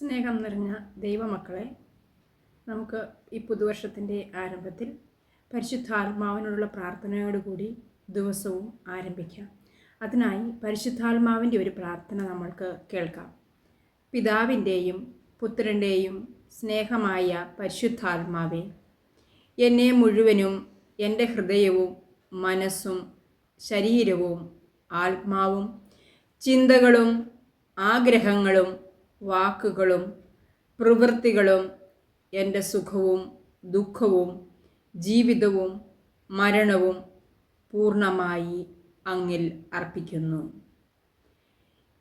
സ്നേഹം നിറഞ്ഞ ദൈവമക്കളെ നമുക്ക് ഈ പുതുവർഷത്തിന്റെ ആരംഭത്തിൽ പരിശുദ്ധാത്മാവിനോടുള്ള പ്രാർത്ഥനയോടുകൂടി ദിവസവും ആരംഭിക്കാം. അതിനായി പരിശുദ്ധാത്മാവിന്റെ ഒരു പ്രാർത്ഥന നമ്മൾക്ക് കേൾക്കാം. പിതാവിന്റെയും പുത്രന്റെയും സ്നേഹമായ പരിശുദ്ധാത്മാവെ എന്നെ മുഴുവനും എന്റെ ഹൃദയവും മനസ്സും ശരീരവും ആത്മാവും ചിന്തകളും ആഗ്രഹങ്ങളും വാക്കുകളും പ്രവൃത്തികളും എന്റെ സുഖവും ദുഃഖവും ജീവിതവും മരണവും പൂർണമായി അങ്ങിൽ അർപ്പിക്കുന്നു.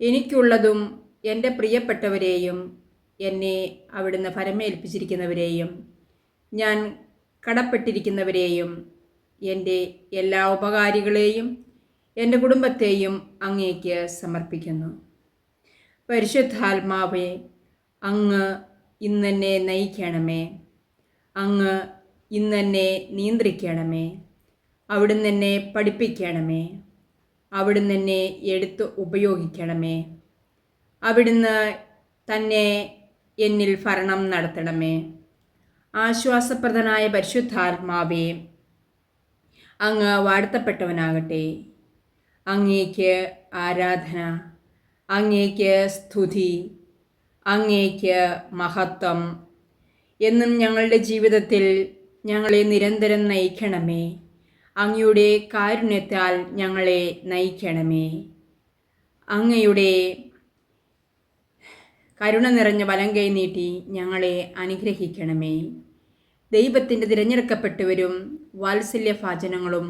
എനിക്കുള്ളതും എന്റെ പ്രിയപ്പെട്ടവരെയും എന്നെ അവിടുന്ന് ഫലമേൽപ്പിച്ചിരിക്കുന്നവരെയും ഞാൻ കടപ്പെട്ടിരിക്കുന്നവരെയും എന്റെ എല്ലാ ഉപകാരികളെയും എന്റെ കുടുംബത്തെയും അങ്ങേക്ക് സമർപ്പിക്കുന്നു. പരിശുദ്ധാത്മാവെ അങ്ങ് ഇന്നെന്നെ നയിക്കണമേ. അങ്ങ് ഇന്നെന്നെ നിയന്ത്രിക്കണമേ. അവിടുന്ന് എന്നെ പഠിപ്പിക്കണമേ. അവിടുന്ന് എന്നെ എടുത്ത് ഉപയോഗിക്കണമേ. അവിടുന്ന് തന്നെ എന്നിൽ ഭരണം നടത്തണമേ. ആശ്വാസപ്രദനായ പരിശുദ്ധാത്മാവേ അങ്ങ് വാഴ്ത്തപ്പെട്ടവനാകട്ടെ. അങ്ങേക്ക് ആരാധന. അങ്ങേക്ക് സ്തുതി അങ്ങേക്ക് മഹത്വം. എന്നും ഞങ്ങളുടെ ജീവിതത്തിൽ ഞങ്ങളെ നിരന്തരം നയിക്കണമേ. അങ്ങയുടെ കാരുണ്യത്താൽ ഞങ്ങളെ നയിക്കണമേ. അങ്ങയുടെ കരുണ നിറഞ്ഞ വലം കൈ നീട്ടി ഞങ്ങളെ അനുഗ്രഹിക്കണമേ. ദൈവത്തിന്റെ തിരഞ്ഞെടുക്കപ്പെട്ടവരും വാത്സല്യഭാചനങ്ങളും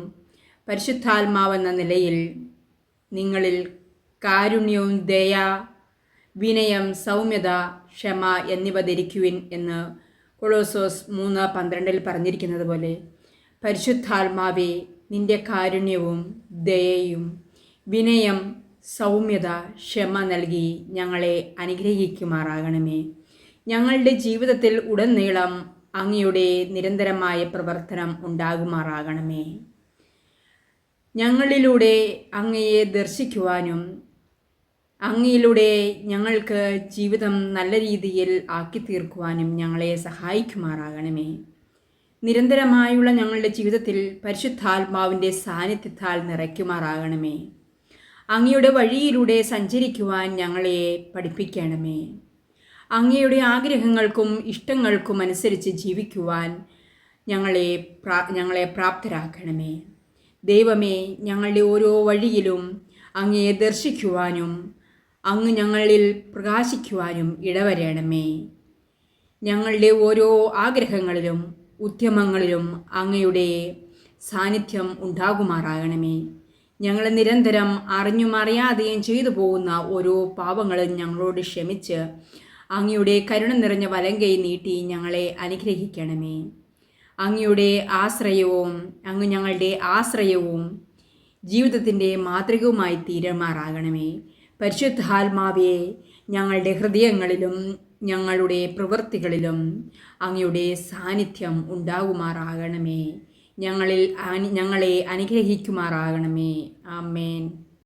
പരിശുദ്ധാത്മാവെന്ന നിലയിൽ നിങ്ങളിൽ കാരുണ്യവും ദയ വിനയം സൗമ്യത ക്ഷമ എന്നിവ ധരിക്കുവിൻ എന്ന് കൊളോസോസ് മൂന്ന് പന്ത്രണ്ടിൽ പറഞ്ഞിരിക്കുന്നത് പോലെ പരിശുദ്ധാത്മാവെ നിന്റെ കാരുണ്യവും ദയയും വിനയം സൗമ്യത ക്ഷമ നൽകി ഞങ്ങളെ അനുഗ്രഹിക്കുമാറാകണമേ. ഞങ്ങളുടെ ജീവിതത്തിൽ ഉടനീളം അങ്ങയുടെ നിരന്തരമായ പ്രവർത്തനം ഉണ്ടാകുമാറാകണമേ. ഞങ്ങളിലൂടെ അങ്ങയെ ദർശിക്കുവാനും അങ്ങയിലൂടെ ഞങ്ങൾക്ക് ജീവിതം നല്ല രീതിയിൽ ആക്കി തീർക്കുവാനും ഞങ്ങളെ സഹായിക്കുമാറാകണമേ. നിരന്തരമായുള്ള ഞങ്ങളുടെ ജീവിതത്തിൽ പരിശുദ്ധാത്മാവിന്റെ സാന്നിധ്യത്താൽ നിറയ്ക്കുമാറാകണമേ. അങ്ങയുടെ വഴിയിലൂടെ സഞ്ചരിക്കുവാൻ ഞങ്ങളെ പഠിപ്പിക്കണമേ. അങ്ങയുടെ ആഗ്രഹങ്ങൾക്കും ഇഷ്ടങ്ങൾക്കും അനുസരിച്ച് ജീവിക്കുവാൻ ഞങ്ങളെ പ്രാ ഞങ്ങളെ പ്രാപ്തരാക്കണമേ. ദൈവമേ ഞങ്ങളുടെ ഓരോ വഴിയിലും അങ്ങയെ ദർശിക്കുവാനും അങ്ങ് ഞങ്ങളിൽ പ്രകാശിക്കുവാനും ഇടവരണമേ. ഞങ്ങളുടെ ഓരോ ആഗ്രഹങ്ങളിലും ഉദ്യമങ്ങളിലും അങ്ങയുടെ സാന്നിധ്യം ഉണ്ടാകുമാറാകണമേ. ഞങ്ങൾ നിരന്തരം അറിഞ്ഞും അറിയാതെയും ചെയ്തു പോകുന്ന ഓരോ പാപങ്ങളും ഞങ്ങളോട് ക്ഷമിച്ച് അങ്ങയുടെ കരുണ നിറഞ്ഞ വലങ്കൈ നീട്ടി ഞങ്ങളെ അനുഗ്രഹിക്കണമേ. അങ്ങയുടെ ആശ്രയവും അങ്ങ് ഞങ്ങളുടെ ആശ്രയവും ജീവിതത്തിന്റെ മാതൃകവുമായി തീരുമാറാകണമേ. പരിശുദ്ധാത്മാവെ ഞങ്ങളുടെ ഹൃദയങ്ങളിലും ഞങ്ങളുടെ പ്രവൃത്തികളിലും അങ്ങയുടെ സാന്നിധ്യം ഉണ്ടാകുമാറാകണമേ. ഞങ്ങളിൽ ഞങ്ങളെ അനുഗ്രഹിക്കുമാറാകണമേ. ആമേൻ.